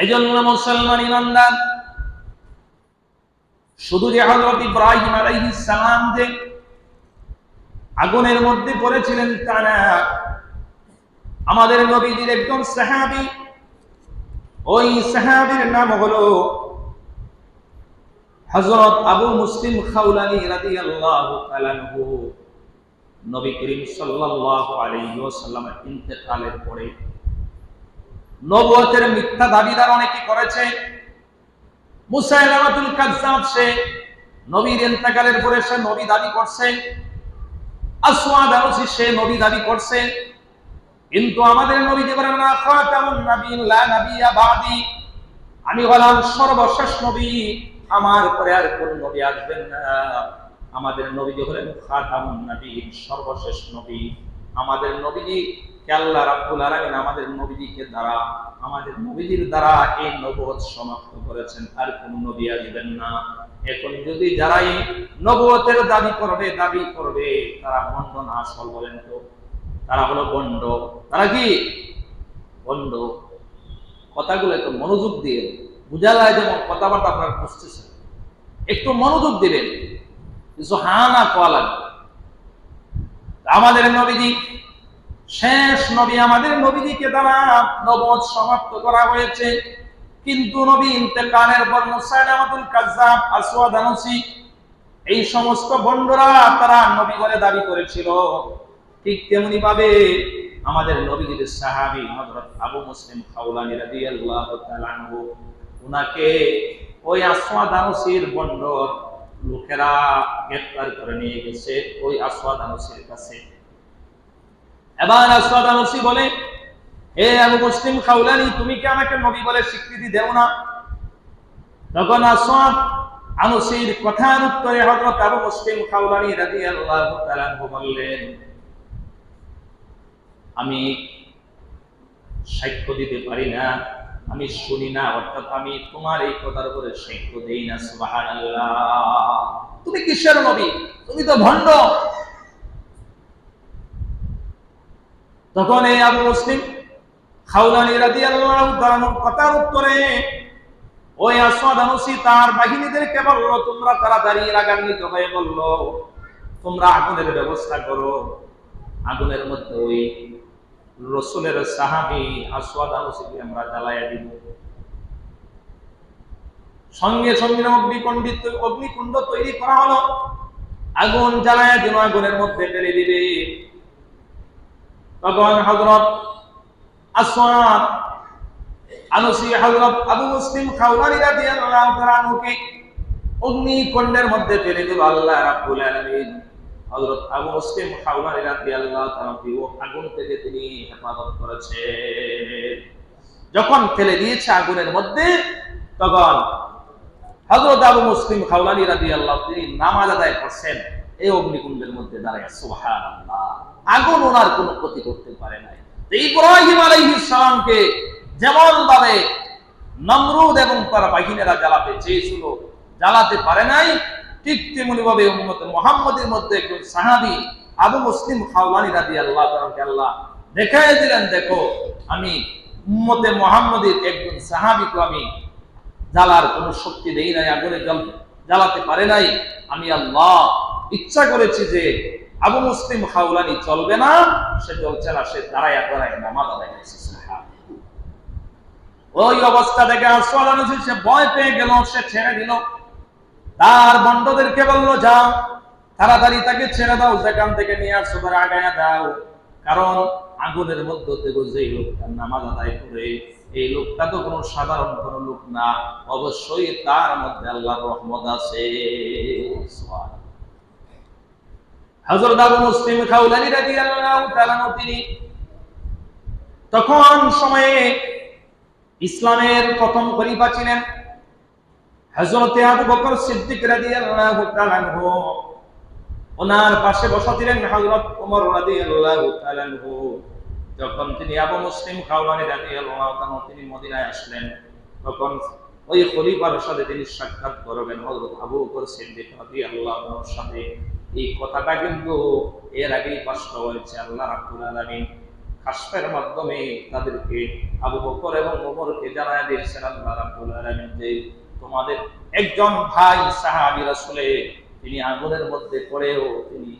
এই জন্য মুসলমান ইমানদার, শুধু যে হজরত ইব্রাহিম সালাম যে আগুনের মধ্যে পড়েছিলেন তা না, আমাদের নবীজির একজন সাহাবী, ওই সাহাবীর নাম হলো হজরত আবু মুসলিম খাউলানি রাদিয়াল্লাহু তাআলা আনহু। নবী করিম সাল্লাল্লাহু আলাইহি ওয়াসাল্লামের ইন্তেকালের পরে নবুয়তের মিথ্যা দাবিদার অনেকে করেছে। মুসাইলামাতুল কাজ্জাব, সে নবীর ইন্তেকালের পরে সে নবী দাবি করছে। আসওয়াদ আরসি সে নবী দাবি করছে। কিন্তু আমাদের নবী যে বলেন না খাতামুন নাবিয়্যিন, লা নাবিয়্যা বাদি। আমি হলাম সর্বশেষ নবী আমার পরে আর কোন নবী আসবেন না। আমাদের নবীজি হলেন খাতামুন নবীন সর্বশেষ নবী। আমাদের নবীজি কে আল্লাহ রাব্বুল আলামিন আমাদের নবীজিকে দ্বারা, আমাদের নবীজির দ্বারা এই নবুয়ত সমাপ্ত করেছেন? আর কোন নবী আসবেন না। এখন যদি যারাই নবুয়তের দাবি করবে দাবি করবে, তারা বন্ড না আসল বলেন তো? তারা হলো বন্ড তারা কি? বন্ড কথাগুলো একটু মনোযোগ দিয়ে বুঝা যায় যেমন কথাবার্তা আপনারা বুঝতেছেন। একটু মনোযোগ দিবেন। কিছু হা না কোয়া লাগবে আমাদের নবীজি শেষ নবী আমাদের নবীজিকে দ্বারা নবদ সমাপ্ত করা হয়েছে। কিন্তু নবী ইন্তেকালের পর মুসাইলামাতুল কাজ্জাব, আসওয়াদ আনসি, এই সমস্ত বন্ডরা তারা নবী বলে দাবি করেছিল। ঠিক তেমনি ভাবে আমাদের নবীজির সাহাবী হযরত আবু মুসলিম খাউলানি রাদিয়াল্লাহু তাআলা আনহু, উনাকে ওই আসওয়াদ আনসির বন্ডর লোকেরা গ্রেফতার করে নিয়ে গেছে, ওই আসওয়াদ আনসির কাছে। এবার বলে, হে আবু মুসলিম খাউলানি তুমি কি আমাকে নবী বলে স্বীকৃতি দেও না? তখন আনসির কথার উত্তরে হযরত আবু মুসলিম খাউলানি রাদিয়াল্লাহু তাআলা বললেন, আমি সাক্ষ্য দিতে পারি না, আমি শুনি না, অর্থাৎ আমি তোমার এই কথার উপরে সাক্ষ্য দেই না, সুবহানাল্লাহ। তুমি কিসের নবী? তুমি তো ভণ্ড তখন এই আবু মুসলিম খাউলানি রাদিয়াল্লাহু তাআলা কথার উত্তরে, ওই আসওয়াদ আনসি তার বাহিনীদেরকে বলল, তোমরা তাড়াতাড়ি রাগান্বিত হয়ে বলল, তোমরা আগুনের ব্যবস্থা করো। আগুনের মধ্যে ওই রসুলের সাহাবি আসওয়াদ আনসিকে আমরা জ্বালাইয়া দিব। সঙ্গে সঙ্গে অগ্নিকুণ্ডিত, অগ্নিকুণ্ড তৈরি করা হলো। আগুন জ্বালায়া দিল আগুনের মধ্যে ফেলে দিবে। তখন হজরত আসওয়াদ আনসি হযরত আবু মুসলিম খাওয়ানি রাদিয়াল্লাহু তাআলা আনহুকে অগ্নিকুণ্ডের মধ্যে ফেলে দিল, আল্লাহ রাব্বুল আলামিন। হযরত আবু মুসলিম খাওয়ানি রাদিয়াল্লাহু তাআলা ও আগুন থেকে তিনি হেফাজত করেছেন। যখন ফেলে দিয়েছে আগুনের মধ্যে, তখন হযরত আবু মুসলিম খাওয়ানি রাদিয়াল্লাহু তিনি নামাজ আদায় করছেন। এই অগ্নিকুণ্ডের মধ্যে দাঁড়ায়, সুবহানাল্লাহ। আগুন ওনার কোনো ক্ষতি করতে পারে নাই। ইব্রাহিম আলাইহিস সালামকে যেমন ভাবে নমরুদ এবং তার বাহিনীরা জ্বালাতে চেয়েছিল, জ্বালাতে পারে নাই, ঠিক তেমনি ভাবে মোহাম্মদের মধ্যে একজন সাহাবি আবু মুসলিম খাওয়ানি রাদি আল্লাহ আল্লাহ দেখাই দিলেন, দেখো, আমি উম্মতে মুহাম্মদের একজন সাহাবীকে আমি জ্বালার কোনো শক্তি দেই নাই, আগুনে জ্বালাতে পারে নাই। আমি আল্লাহ ইচ্ছা করেছি যে আবু মুসলিম খাওলানি চলবে না, সে চলছে না, সে দাঁড়ায় দাঁড়ায় নামাজ আদায় করছে ওই অবস্থা থেকে আসওয়াদ সে ভয় পেয়ে গেল, সে ছেড়ে দিল। তার বন্ডদেরকে বলল, যাও, তাড়াতাড়ি তাকে ছেড়ে দাও, যেখান থেকে নিয়ে আসো তারা আগায়া দাও। কারণ আগুনের মধ্যে থেকে যে লোকটা নামাজ আদায় করে, এই লোকটা তো কোনো সাধারণ কোনো লোক না। অবশ্যই তার মধ্যে আল্লাহর রহমত আছে। হযরত আবু মুসলিম খাউলানি রাদিয়াল্লাহু তাআলা তিনি তখন সময়ে ইসলামের প্রথম খলিফা ছিলেন হযরতে আবু বকর সিদ্দিক রাদিয়াল্লাহু তাআলা ওনার পাশে বসা হযরত ওমর রাদিয়াল্লাহু তাআলা যখন তিনি আবু মুসলিম খাওয়ানি রাদিয়াল্লাহু তাআলা তিনি মদিনায় আসলেন, তখন ওই খলিফার সাথে তিনি সাক্ষাৎ করবেন হযরত আবু বকর সিদ্দিক রাদিয়াল্লাহু আনহুর সাথে। এই কথাটা কিন্তু এর আগেই স্পষ্ট হয়েছে, আল্লাহ রাব্বুল আলামিন কাশফের মাধ্যমে তাদেরকে আবু বকর এবং ওমরকে জানায় দিয়েছেন, আল্লাহ রাব্বুল আলামিন যে তোমাদের একজন ভাই সাহাবী রাসূলে, তিনি আগুনের মধ্যে পড়েও তিনি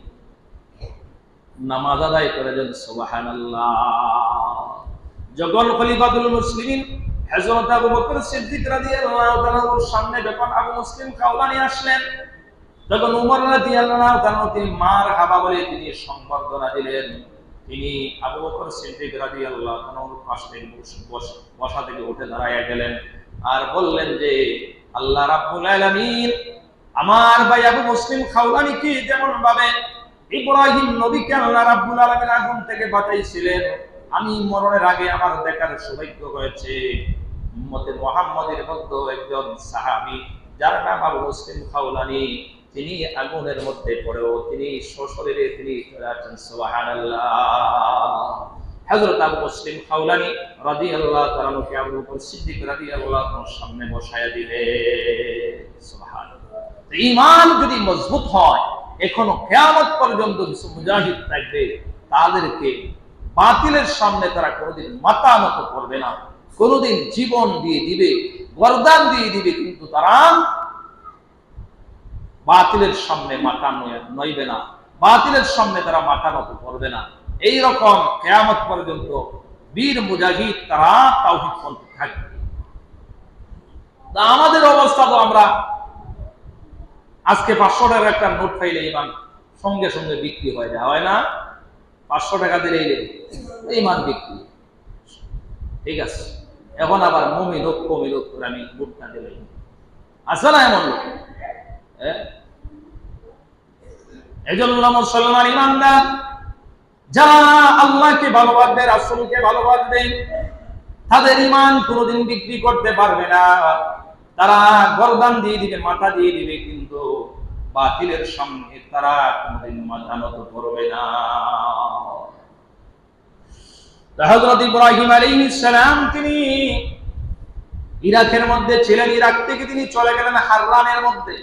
নামাজ আদায় করে দেন সুবহানাল্লাহ। যখন খলিফাতুল মুসলিমিন হযরত আবু বকর সিদ্দিক রাদিয়াল্লাহু তাআলার সামনে যখন আবু মুসলিম খাওলানি আসলেন তখন উমর রাদিয়াল্লাহু তাআলা তিনি মার হাবা বলে তিনি সম্বর্ধনা দিলেন, তিনি আবু বকর সিদ্দিক রাদিয়াল্লাহু তাআলার পাশে বস- থেকে উঠে দাঁড়ায় গেলেন আর বললেন যে, আল্লাহ রাব্বুল আলামিন আমার ভাই আবু মুসলিম খাওলানি কি যেমন ভাবে ইব্রাহিম নবীকে আল্লাহ রাব্বুল আলামিন আগুন থেকে বাঁচাইছিলেন, আমি মরণের আগে আমার দেখার সৌভাগ্য হয়েছে। উম্মতে মুহাম্মাদের মধ্যে একজন সাহাবী, যার নাম আবু মুসলিম খাওলানি তিনি আগুনের মধ্যে পড়েও তিনি সশরীরে তিনি হযরত আবু মুসলিম খাওলানি রাদিয়াল্লাহু তাআলা আবু বকর সিদ্দিক রাদিয়াল্লাহু তাআলার সামনে দিলে। সুবহানাল্লাহ। ঈমান যদি মজবুত হয়, এখনও কিয়ামত পর্যন্ত কিছু মুজাহিদ থাকবে, তাদেরকে বাতিলের সামনে তারা কোনোদিন মাথা নত করবে না। কোনোদিন জীবন দিয়ে দিবে বরদান দিয়ে দিবে, কিন্তু তারা বাতিলের সামনে মাথা নইবে না। বাতিলের সামনে তারা মাথা নত করবে না। এই রকম কেয়ামত পর্যন্ত বীর মুজাহিদ তারা তাওহিদ পন্থী থাকবে। আমাদের অবস্থা তো আমরা আজকে পাঁচশো টাকার একটা নোট পাইলে ইমান সঙ্গে সঙ্গে বিক্রি হয়ে যায়, হয় না? পাঁচশো টাকা দিলে ইমান বিক্রি। ঠিক আছে। এখন আবার মমি লোক কমি লোক করে আমি বুটটা দিলে আছে না এমন লোক? হ্যাঁ? মুসলমান ইমানদার। যারা আল্লাহকে ভালোবাসবে, রাসূলকে ভালোবাসবে, তাদের ইমান কোনোদিন বিক্রি করতে পারবে না। তারা গরদান দিয়ে দিবে, মাথা দিয়ে দিবে, কিন্তু বাতিলের তারা কোনোদিন মাথা নত করবে না। তা হযরত ইব্রাহিম তিনি ইরাকের মধ্যে ছিলেন, ইরাক থেকে তিনি চলে গেলেন হাররানের মধ্যে।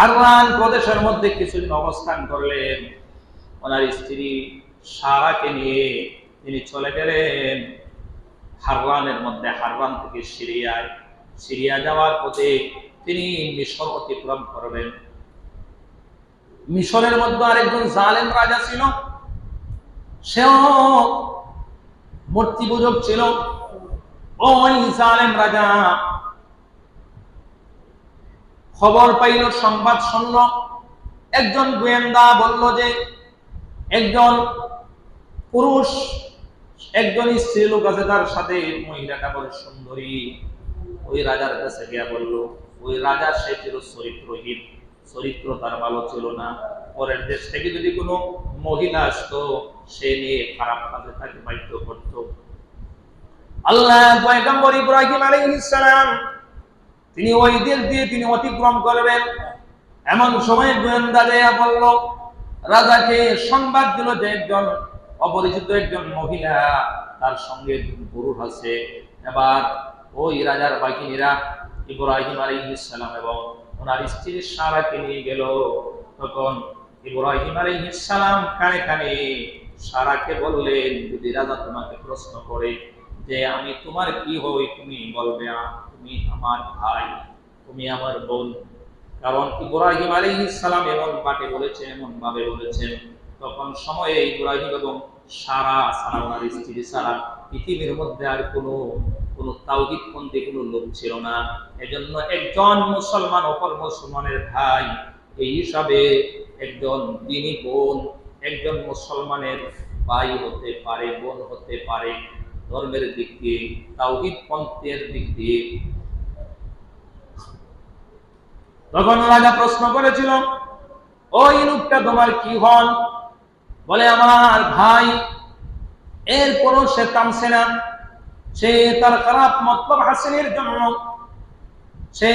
হাররান প্রদেশের মধ্যে কিছুদিন অবস্থান করলেন। ওনার স্ত্রী সারাকে নিয়ে তিনি চলে গেলেন। হাররানের মধ্যে হাররান থেকে সিরিয়ায়। সিরিয়া যাওয়ার পথে তিনি মিশর অতিক্রম করবেন। মিশরের মধ্যে আরেকজন জালেম রাজা ছিল। সেও মূর্তি পূজক ছিল। ওই জালেম রাজা খবর পাইল, সংবাদ শুনল। একজন গোয়েন্দা বলল যে, একজন পুরুষ, একজন স্ত্রী লোক আছে, তার সাথে মহিলাটা বড় সুন্দরী। ওই রাজার কাছে গিয়া বলল, ওই রাজা, সে ছিল চরিত্রহীন। চরিত্র তার ভালো ছিল না। পরের দেশ থেকে যদি কোনো মহিলা আসতো, সে নিয়ে খারাপ কাজে তাকে বাধ্য করত। আল্লাহ পয়গম্বর ইব্রাহিম আলাইহিস সালাম তিনি ওই দেশ দিয়ে তিনি অতিক্রম করবেন। এমন সময় গোয়েন্দা দেয়া বলল রাজাকে সংবাদ দিল যে একজন অপরিচিত একজন মহিলা, তার সঙ্গে পুরুষ আছে। এবার ওই রাজার বাহিনীরা ইব্রাহিম আলাইহিস সালাম এবং ওনার স্ত্রী সারাকে নিয়ে গেল। তখন ইব্রাহিম আলাইহিস সালাম কানে কানে সারাকে বললেন, যদি রাজা তোমাকে প্রশ্ন করে যে আমি তোমার কি হই, তুমি বলবে "আ- তুমি আমার ভাই, তুমি আমার বোন। কারণ ইব্রাহিম আলাইহিস সালাম এমন পাটে বলেছেন, এমন ভাবে বলেছেন, তখন সময়ে ইব্রাহিম এবং সারা সারা ওনার স্ত্রী সারা পৃথিবীর মধ্যে আর কোনো কোনো তাওহিদ পন্থী, কোনো লোক ছিল না। এজন্য একজন মুসলমান, অপর মুসলমানের ভাই, এই হিসাবে একজন দিনী বোন, একজন মুসলমানের ভাই হতে পারে, বোন হতে পারে। ধর্মের দিক দিয়ে, তাওহিদ পন্থের দিক দিয়ে তখন রাজা প্রশ্ন করেছিল, ওই লোকটা তোমার কি হন? বলে, আমার ভাই, এরপরও সে থামছে না। সে তার খারাপ মতলব হাসিনের জন্য। সে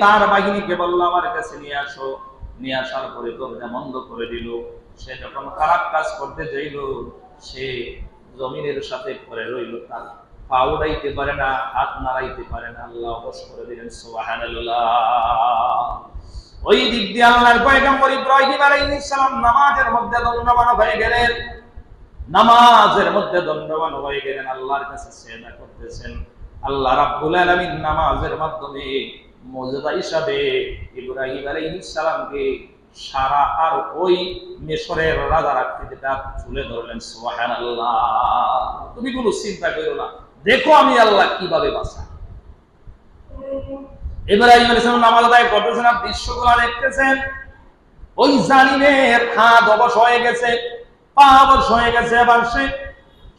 তার বাহিনীকে বলল, আমার কাছে নিয়ে আসো। নিয়ে আসার পরে দরজা বন্ধ করে দিল। সে যখন খারাপ কাজ করতে যাইল, সে জমিনের সাথে পরে রইল তার। পা উড়াইতে পারে না, হাত নাড়াইতে পারে না। আল্লাহ অবশ করে দিলেন ওই দিক দিয়ে আল্লাহর পয়গম্বর ইব্রাহিম আলাইহিস সালাম নামাজের মধ্যে দণ্ডমান হয়ে গেলেন। নামাজের মধ্যে দণ্ডবান হয়ে গেলেন। আল্লাহর কাছে সেদা করতেছেন। আল্লাহ রাব্বুল আলামিন নামাজের মাধ্যমে মর্যাদা হিসাবে ইব্রাহিম আলাইহিস সালামকে সারা আর ওই মিশরের রাজার আকৃতিটা তুলে ধরলেন, সুবহানাল্লাহ। তুমি কোনো চিন্তা করো না। দেখো আমি আল্লাহ কীভাবে বাঁচা। নামাজ আদায় করতেছেন দৃশ্যগুলো দেখতেছেন। ওই জালিমের হাত অবশ হয়ে গেছে, পা হয়ে গেছে, এবার সে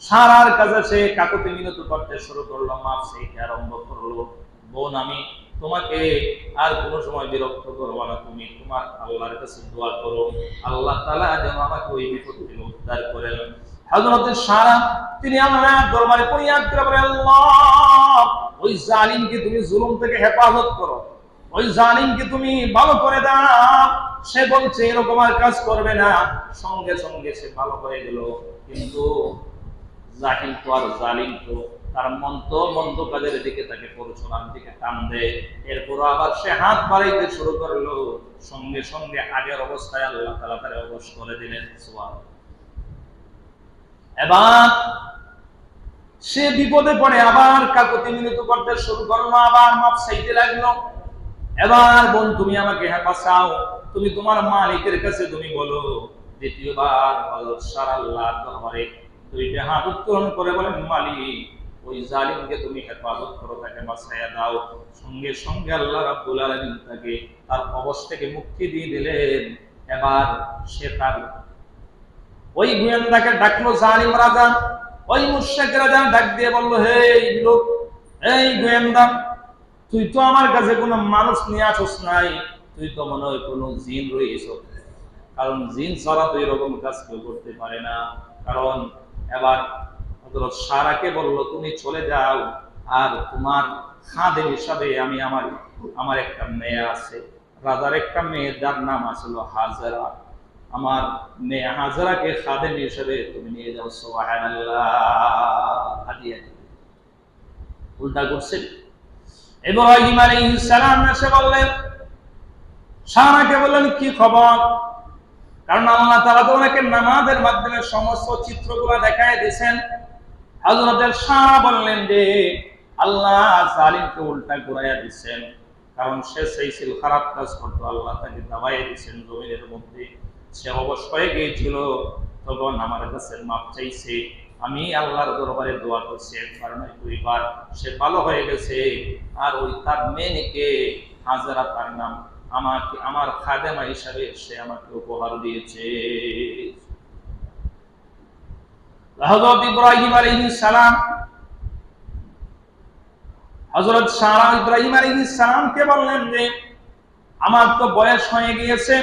সারার কাছে সে কাকুতি করতে শুরু করল মাপ সেইকে আরম্ভ করল। বোন, আমি তোমাকে আর কোন সময় বিরক্ত করব না, তুমি তোমার আল্লাহর কাছে দোয়া করো। আল্লাহ তাআলা যেন আমাকে ওই বিপদ থেকে উদ্ধার করেন। হযরতের সারা, তিনি আল্লাহর দরবারে পরিয়াদ করে বলে, আল্লাহ, ওই জালিমকে তুমি জুলুম থেকে হেফাজত করো। ওই জালিমকে তুমি ভালো করে দাও। সে বলছে, এরকম আর কাজ করবে না। সঙ্গে সঙ্গে সে ভালো হয়ে গেল। কিন্তু তো আর জালিম তো, তার কাজের দিকে তাকে দিকে টান দেয় এরপর আবার সে হাত বাড়াইতে শুরু করল। সঙ্গে সঙ্গে আগের অবস্থায় আল্লাহ তালা তার অবশ করে দিলেন সুবহান। এবার সে বিপদে পড়ে, আবার কাকুতি মিনতি করতে শুরু করল আবার মাপ চাইতে লাগল। এবার বোন, তুমি আমাকে হেফাসাও তুমি তোমার মালিকের কাছে তুমি বলো, দ্বিতীয়বার হযরত সারাল্লাহ দরবারে দুইটা হাত উত্তোলন করে বলেন, মালিক, ওই জালিমকে তুমি হেফাজত করো, তাকে বাঁচাইয়া দাও। সঙ্গে সঙ্গে আল্লাহ রাব্বুল আলামিন তাকে তার অবশ থেকে মুক্তি দিয়ে দিলেন। এবার সে তার ওই গোয়েন্দাকে ডাকলো জালিম রাজা। ওই মুশরিক রাজা ডাক দিয়ে বলল হে লোক, এই গোয়েন্দা, তুই তো আমার কাছে কোনো মানুষ নিয়ে আসস নাই। তুই তো মনে হয় কোনো জিন রয়েছ কারণ জিন ছাড়া তো এরকম কাজ কেউ করতে পারে না। কারণ এবার হযরত সারাকে বলল, তুমি চলে যাও, আর তোমার খাদেম হিসাবে আমি আমার আমার একটা মেয়ে আছে। রাজার একটা মেয়ে যার নাম আসল হাজারা। আমার মেয়ে হাজারাকে খাদেম হিসাবে তুমি নিয়ে যাও হাদিয়া। উল্টা করছেন ইব্রাহিম আলাইহিস সালাম এসে বললেন সারাকে বললেন, কি খবর? কারণ আল্লাহ তাআলা তো ওনাকে নামাজের মাধ্যমে সমস্ত চিত্রগুলো দেখায় দিয়েছেন। বললেন যে, আল্লাহ উল্টা ঘুরাইয়া দিচ্ছেন কারণ সে সেই খারাপ কাজ করতো। আল্লাহ তাকে দাবাইয়া দিচ্ছেন জমিনের মধ্যে। সে অবশ হয়ে গিয়েছিল। তখন আমার কাছে মাপ চাইছে। আমি আল্লাহর দরবারে দোয়া করছি দুইবার সে ভালো হয়ে গেছে। আর ওই তার হাজারা তার নাম আমাকে, আমার খাদেমা হিসাবে সে আমাকে উপহার দিয়েছে। হযরত ইব্রাহিম সালাম, হযরত সারা ইব্রাহিম সালামকে বললেন যে, আমার তো বয়স হয়ে গিয়েছে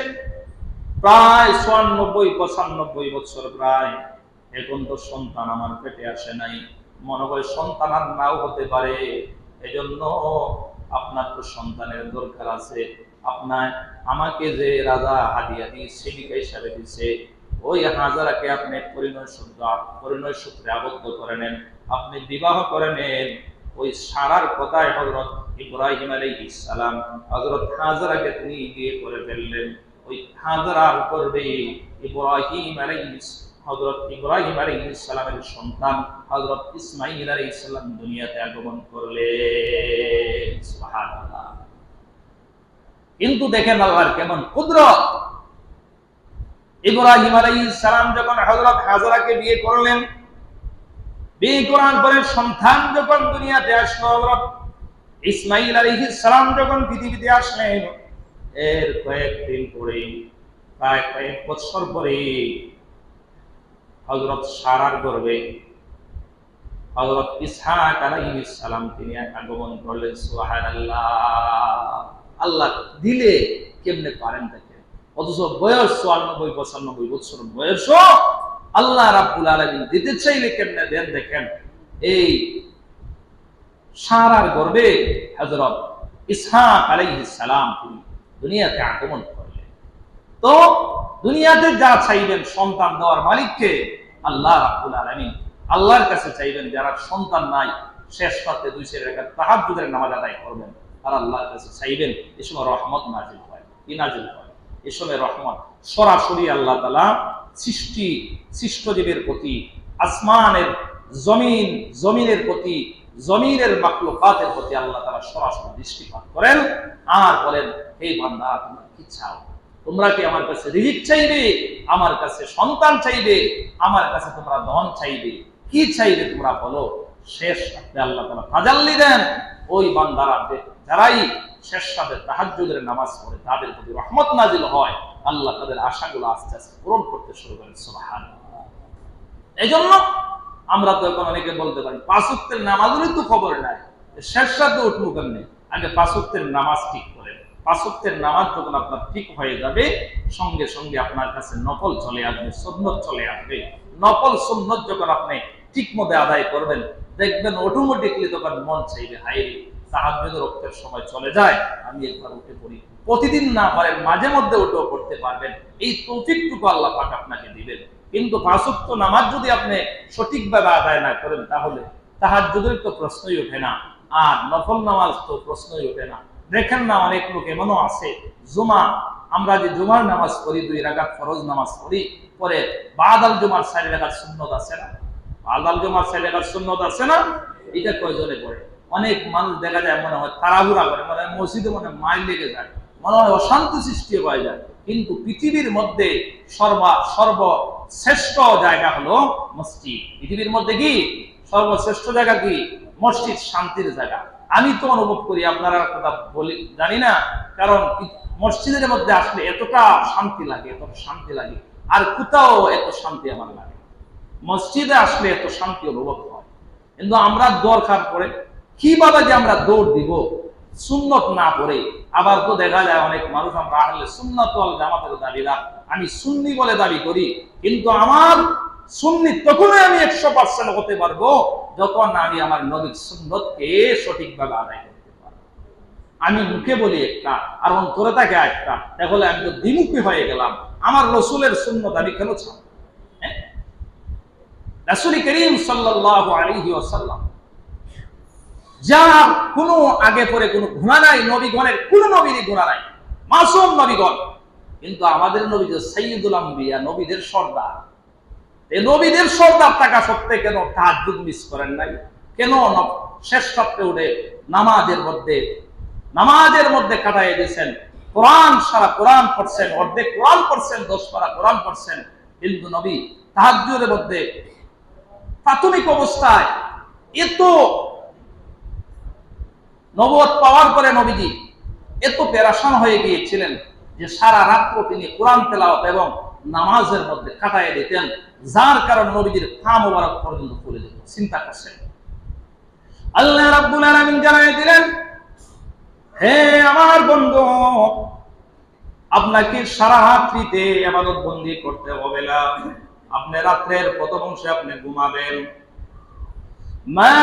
প্রায় চুয়ান্নব্বই, পঁচানব্বই বছর প্রায়। এখন তো সন্তান আমার পেটে আসে নাই। মনে হয় সন্তান আর নাও হতে পারে। এজন্য আপনার তো সন্তানের দরকার আছে। আপনার আমাকে যে রাজা হাদিয়া দিয়ে সেবিকা হিসাবে দিছে, ওই হাজারাকে আপনি পরিণয় সূত্র পরিণয় সূত্রে আবদ্ধ করে নেন। আপনি বিবাহ করে নেন। ওই সারার কথায় হজরত ইব্রাহিম আলাইহিস সালাম হজরত হাজারাকে তিনি বিয়ে করে ফেললেন। ওই হাজারার করবে ইব্রাহিম আলাইহিস হজরত ইব্রাহিম আলাইহিস সালামের সন্তান হজরত ইসমাইল আলাইহিস সালাম দুনিয়াতে আগমন সুবহানাল্লাহ। কিন্তু দেখেন আল্লাহর কেমন কুদরত। ইব্রাহিম আলাইহিস সালাম যখন হযরত হাজারাকে বিয়ে করলেন, বিয়ে করার পরে সন্তান যখন দুনিয়াতে আসলো, হযরত ইসমাইল আলাইহিস সালাম যখন পৃথিবীতে আসলেন এর কয়েকদিন পরে প্রায় কয়েক বছর পরে হযরত সারার গর্ভে হযরত ইসহাক আলাইহিস সালাম তিনি আগমন করলেন, সুবহানাল্লাহ। আল্লাহ দিলে কেমনে পারেন দেখেন অথচ বয়স চুয়ান্নব্বই পঁচানব্বই বছর বয়স আল্লাহ রাব্বুল আলামিন দিতে চাইলে কেমনে দেন দেখেন? এই সারার গর্বে হযরত ইসহাক আলাইহিস সালাম তিনি দুনিয়াতে আগমন করলেন তো দুনিয়াতে যা চাইবেন সন্তান দেওয়ার মালিককে আল্লাহ রাব্বুল আলামিন আল্লাহর কাছে চাইবেন, যারা সন্তান নাই, শেষ রাতে দুই সের রেখা তাহাজ্জুদের নামাজ আদায় করবেন, তারা আল্লাহর কাছে চাইবেন এ সময় রহমত নাজিল হয়। কি নাজিল হয়? এ সময় রহমত। সরাসরি আল্লাহ তালা সৃষ্টি সৃষ্টজীবের প্রতি, আসমানের জমিন, জমিনের প্রতি, জমিনের মাকলুকাতের প্রতি আল্লাহ তারা সরাসরি দৃষ্টিপাত করেন, আর বলেন এই বান্দা, তোমরা কি চাও? তোমরা কি আমার কাছে রিজিক চাইবে? আমার কাছে সন্তান চাইবে? আমার কাছে তোমরা ধন চাইবে? কি চাইবে তোমরা বলো? শেষ রাতে আল্লাহ তালা তাজাল্লি দেন। ওই বান্দারা যারাই শেষ রাতে তাহাজ্জুদের নামাজ পড়ে, তাদের প্রতি রহমত নাজিল হয়। আল্লাহ তাদের আশাগুলো আস্তে আস্তে পূরণ করতে শুরু করেন। সুবহানাল্লাহ। এই জন্য আমরা তো এখন অনেকে বলতে পারি পাঁচত্বের নামাজেরই তো খবর নাই। শেষ রাতে উঠবো কেমনি? আগে পাঁচত্বের নামাজ ঠিক করেন পাঁচত্বের নামাজ যখন আপনার ঠিক হয়ে যাবে, সঙ্গে সঙ্গে আপনার কাছে নকল চলে আসবে, সুন্নত চলে আসবে। নকল সুন্নত যখন আপনি ঠিক মতো আদায় করবেন, দেখবেন অটোমেটিকলি তখন মন চাইবে হাইরে সাহায্যের রক্তের সময় চলে যায়, আমি একবার উঠে পড়ি। প্রতিদিন না পারেন, মাঝে মধ্যে উঠেও পড়তে পারবেন। এই তৌফিকটুকু আল্লাহ পাক আপনাকে দিবেন। কিন্তু পাঁচক্ত নামাজ যদি আপনি সঠিকভাবে আদায় না করেন, তাহলে তাহার যদিও তো প্রশ্নই ওঠে না। আর নফল নামাজ তো প্রশ্নই ওঠে না। দেখেন না অনেক লোক এমনও আছে, জুমা, আমরা যে জুমার নামাজ পড়ি, দুই রাগাত ফরজ নামাজ পড়ি, পরে বাদাল জুমার চারি রাগাত সুন্নত আছে না? বাদাল জুমার চারি রাগাত সুন্নত আছে না? এটা কয়জনে পড়ে? অনেক মানুষ দেখা যায় মনে হয় তাড়াহুড়া করে মানে মসজিদে মনে হয় মাইল লেগে যায়, মনে হয় অশান্তি সৃষ্টি হয়ে যায়। কিন্তু পৃথিবীর মধ্যে সর্বা, সর্বশ্রেষ্ঠ জায়গা হলো মসজিদ। পৃথিবীর মধ্যে কি? সর্বশ্রেষ্ঠ জায়গা কি? মসজিদ শান্তির জায়গা। আমি তো অনুভব করি, আপনারা কথা বলি, জানি না, কারণ মসজিদের মধ্যে আসলে এতটা শান্তি লাগে, এত শান্তি লাগে, আর কোথাও এত শান্তি আমার লাগে মসজিদে আসলে এত শান্তি অনুভব হয়। কিন্তু আমরা দরকার পড়ে, কীভাবে যে আমরা দৌড় দিব, সুন্নত না পড়ে, আবার তো দেখা যায় অনেক মানুষ, আমরা আহলে সুন্নত জামাতের দাবিদার আমি সুন্নি বলে দাবি করি, কিন্তু আমার সুন্নি তখনই আমি একশো পার্সেন্ট হতে পারব যখন আমি আমার নবীর সুন্নতকে সঠিকভাবে আদায় করতে পারব। আমি মুখে বলি একটা, আর অন্তরে থাকে একটা তাহলে আমি তো দ্বিমুখী হয়ে গেলাম। আমার রসুলের সুন্নত আমি কেন ছাড়ব? হ্যাঁ? রাসুল করিম সাল্লাল্লাহু আলাইহি ওয়াসাল্লাম যার কোনো আগে পরে কোনো গুণা নাই, নবীগণের কোনো নবীরই গুণা নাই। মাসুম নবীগণ। কিন্তু আমাদের নবী যে সৈয়দুল আম্বিয়া, নবীদের সর্দার। এই নবীদের সর্দার থাকা সত্ত্বে কেন তাহাজ্জুদ মিস করেন নাই? কেন শেষ সপ্তাহে উঠে নামাজের মধ্যে নামাজের মধ্যে কাটাই দিয়েছেন? কোরআন সারা কোরআন পড়ছেন, অর্ধেক কোরআন পড়ছেন, দশ পারা কোরআন পড়ছেন। কিন্তু নবী তাহাজ্জুদের মধ্যে প্রাথমিক অবস্থায় এত নবদ পাওয়ার পরে নবীজি এত পেরাশান হয়ে গিয়েছিলেন যে সারা রাত্র তিনি কোরআন তেলাওয়াত এবং নামাজের মধ্যে কাটাই দিতেন, যার কারণে নবীজির পা মোবারক পর্যন্ত খুলে দিত চিন্তা করছেন? আল্লাহ রাব্বুল আলামিন জানাই দিলেন, হে আমার বন্ধু, আপনাকে সারা রাত্রিতে ইবাদত বন্দি করতে হবে না। আপনি রাত্রের প্রথম অংশে আপনি ঘুমাবেন। ما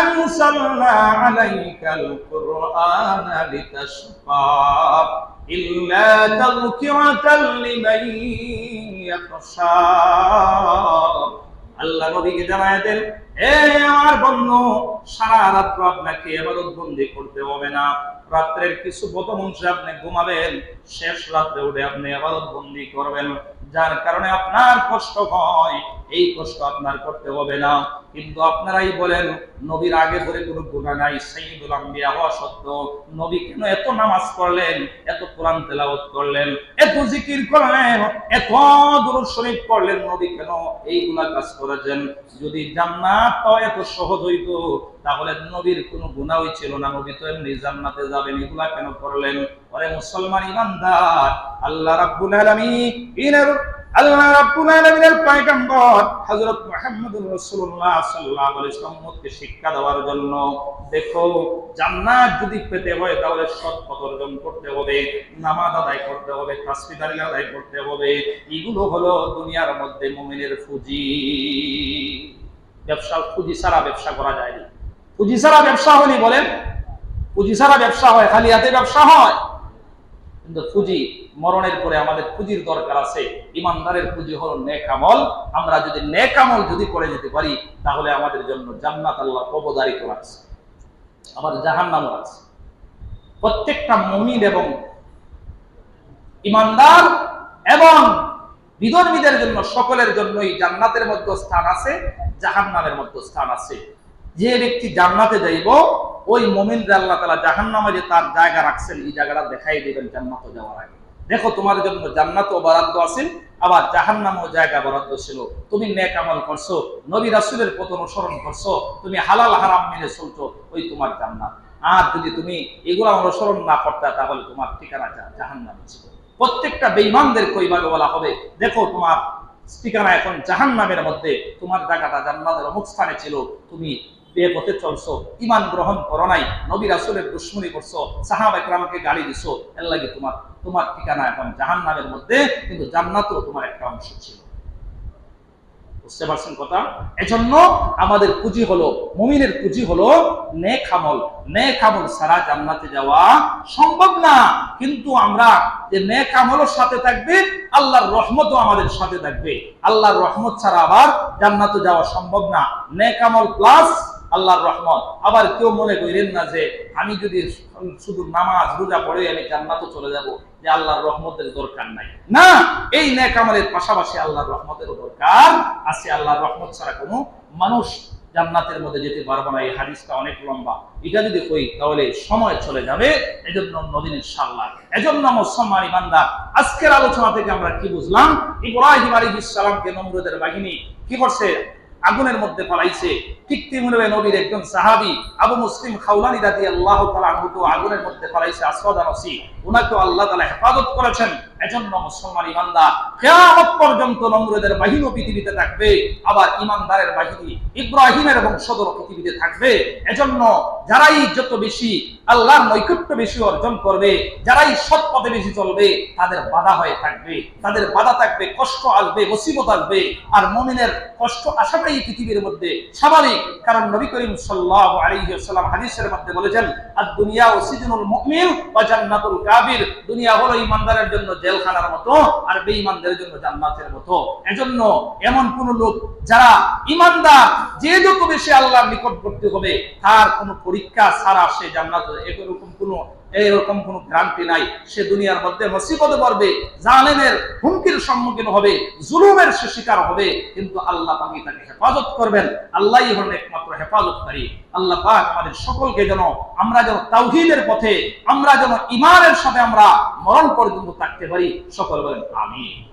أنزلنا عليك القرآن لتشقى إلا تذكرة لمن يخشى আল্লাহ নবীকে জানায় দেন এ আমার বন্ধু, সারা রাত্র আপনাকে এবাদত বন্দি করতে হবে না। রাত্রের কিছু প্রথম অংশে আপনি ঘুমাবেন, শেষ রাত্রে উঠে আপনি আবাদত বন্দি করবেন। যার কারণে আপনার কষ্ট হয়, এই কষ্ট আপনার করতে হবে না। কিন্তু আপনারাই বলেন, নবীর আগে ধরে কোনো গুণা নাই, সাইয়্যিদুল আম্বিয়া হওয়া সত্ত্বেও নবী কেন এত নামাজ পড়লেন, এত কোরআন তেলাওয়াত করলেন, এত জিকির করলেন, এত দুরূদ শরীফ পড়লেন, নবী কেন এইগুলা কাজ করেছেন? যদি জান্নাত পাওয়া এত সহজ তাহলে নবীর কোনো ছিল না। নবী তো এমনি জান্নাতে যাবেন, এগুলা কেন করলেন? ওরে মুসলমান ইমানদার, আল্লাহ রাব্বুল আলামিন আল্লাহ রাব্বুল আলামিনের পয়গম্বর হযরত মুহাম্মদুর রাসূলুল্লাহ সাল্লাল্লাহু আলাইহি শিক্ষা দেওয়ার জন্য, দেখো, জান্নাত যদি পেতে হয়, তাহলে সৎ পথ অর্জন করতে হবে, নামাজ আদায় করতে হবে, তাসবিহ আদায় করতে হবে, এগুলো হলো দুনিয়ার মধ্যে মুমিনের পুঁজি ব্যবসা পুঁজি ছাড়া ব্যবসা করা যায় না পুঁজি ছাড়া ব্যবসা হয়নি বলেন পুঁজি ছাড়া ব্যবসা হয়, খালি হাতে ব্যবসা হয়। কিন্তু পুঁজি মরণের পরে আমাদের পুঁজির দরকার আছে। ইমানদারের পুঁজি হলো নেক আমল। আমরা যদি নেক আমল যদি করে যেতে পারি, তাহলে আমাদের জন্য জান্নাত আল্লাহ অবদারিত রাখছে। আবার জাহান্নামও রাখছে। প্রত্যেকটা মুমিন এবং ইমানদার এবং বিধর্মীদের জন্য, সকলের জন্যই জান্নাতের মধ্যে স্থান আছে, জাহান্নামের মধ্যে স্থান আছে। যে ব্যক্তি জান্নাতে যাইব, ওই মমিন আল্লাহ তালা জাহান্নামে যে তার জায়গা রাখছেন, এই জায়গাটা দেখাই দেবেন জান্নাতে যাওয়ার আগে। দেখো তোমার জন্য জান্নাতও বরাদ্দ আছে, আবার জাহান্নামও জায়গা বরাদ্দ ছিল। তুমি নেক আমল করছ, নবী রাসূলের পথ অনুসরণ করছ, তুমি হালাল হারাম মেনে চলছো, ওই তোমার জান্নাত। আর যদি তুমি এগুলো অনুসরণ না করতে, তাহলে তোমার ঠিকানা জাহান্নাম ছিল। প্রত্যেকটা বেইমানদের কইভাবে বলা হবে। দেখো তোমার ঠিকানা এখন জাহান নামের মধ্যে, তোমার জায়গাটা জান্নাতের অমুক স্থানে ছিল, তুমি বিয়ে পথে চলছো ইমান গ্রহণ করো নাই, নবী রাসূলের দুশ্মনী করছ, সাহাব একরামকে গালি দিছো, এর লাগে তোমার তোমার ঠিকানা এখন জাহান্নামের মধ্যে, কিন্তু জান্নাতও তোমার একটা অংশ ছিল। বুঝতে পারছেন কথা? এজন্য আমাদের পুঁজি হলো, মুমিনের পুঁজি হলো নেক আমল। নেক আমল সারা জান্নাতে যাওয়া সম্ভব না। কিন্তু আমরা যে নেক আমলের সাথে থাকবে, আল্লাহর রহমতও আমাদের সাথে থাকবে। আল্লাহর রহমত ছাড়া আবার জান্নাতে যাওয়া সম্ভব না। নেক আমল প্লাস আল্লাহর রহমত। আবার কেউ মনে করেন না যে, আমি যদি শুধু নামাজ, রোজা পড়ে আমি জান্নাতে চলে যাব। যে আল্লাহর রহমতের দরকার নাই। না, এই নেক আমলের পাশাপাশি আল্লাহর রহমতেরও দরকার আছে। আল্লাহর রহমত ছাড়া কোনো মানুষ জান্নাতের মধ্যে যেতে পারব না। এই হাদিসটা অনেক লম্বা। এটা যদি কই, তাহলে সময় চলে যাবে। এজন্য নদীন ইনশাআল্লাহ। এজন্য মুসলমান ইমানদার আজকের আলোচনা থেকে আমরা কি বুঝলাম? ইব্রাহিম আলাইহিস সালামকে নমরুদের বাহিনী কি করছে? আগুনের মধ্যে পালাইছে ঠিক তেমনি নবীর একজন সাহাবি, আবু মুসলিম খাউলানি দাদি আল্লাহ তালা আগুনের মধ্যে পালাইছে আসওয়াদ আনসি ওনাকে আল্লাহ তালা হেফাজত করেছেন। এজন্য মুসলমান ইমানদার কেয়ামত পর্যন্ত নমরুদের বাহিনী পৃথিবীতে থাকবে, আবার ইমানদারের বাহিনী ইব্রাহিমের বংশধর পৃথিবীতে থাকবে। এজন্য যারাই যত বেশি আল্লাহর নৈকট্য বেশি অর্জন করবে, যারাই সৎ পথে বেশি চলবে, তাদের বাধা হয়ে থাকবে। তাদের বাধা থাকবে, কষ্ট আসবে, মুসিবত আসবে, আর মমিনের কষ্ট আসাটাই পৃথিবীর মধ্যে স্বাভাবিক। কারণ নবী করিম সাল্লাল্লাহু আলাইহি হাদিসের মধ্যে বলেছেন আর দুনিয়া ও সিজনুল মুমিন ওয়া জান্নাতুল কাবির। দুনিয়া হলো ইমানদারের জন্য জেলখানার মতো আর বেঈমানদের জন্য জান্নাতের মতো। এজন্য এমন কোন লোক যারা ইমানদার যে যত বেশি আল্লাহর নিকটবর্তী হবে, তার কোনো পরীক্ষা ছাড়া সে জান্নাত এরকম কোনো এরকম কোনো গ্রান্টি নাই। সে দুনিয়ার মধ্যে মুসিবতে পড়বে জালেমের হুমকির সম্মুখীন হবে, জুলুমের সে শিকার হবে, কিন্তু আল্লাহ পাকি তাকে হেফাজত করবেন। আল্লাহই হলেন একমাত্র হেফাজতকারী। আল্লাহ পাক আমাদের সকলকে যেন, আমরা যেন তাওহীদের পথে, আমরা যেন ইমানের সাথে আমরা মরণ পর্যন্ত থাকতে পারি। সকল বলেন, আমিন।